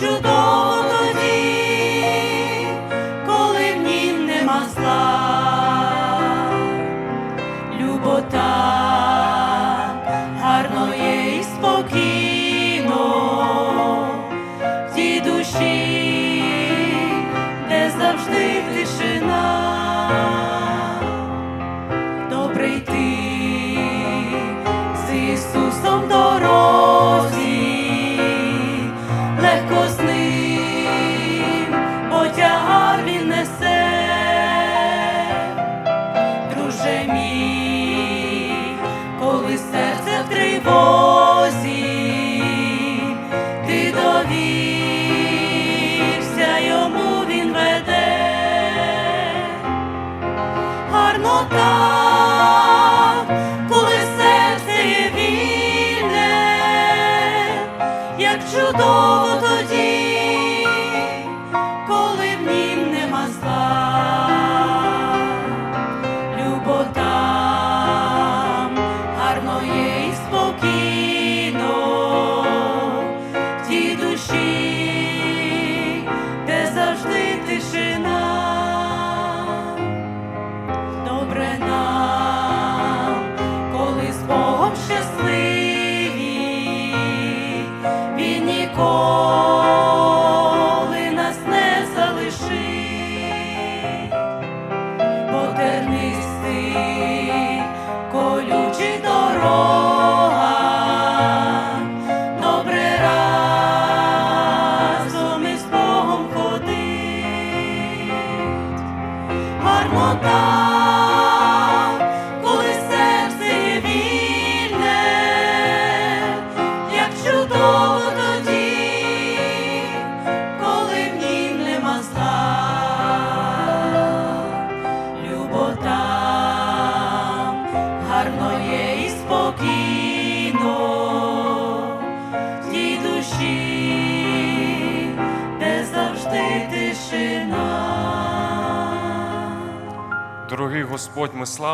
sugar. слово тоді. нас не залишить, по тернистий дорога, добре разом із Богом ходить, гармота. тишина. Дорогий Господь, ми слава.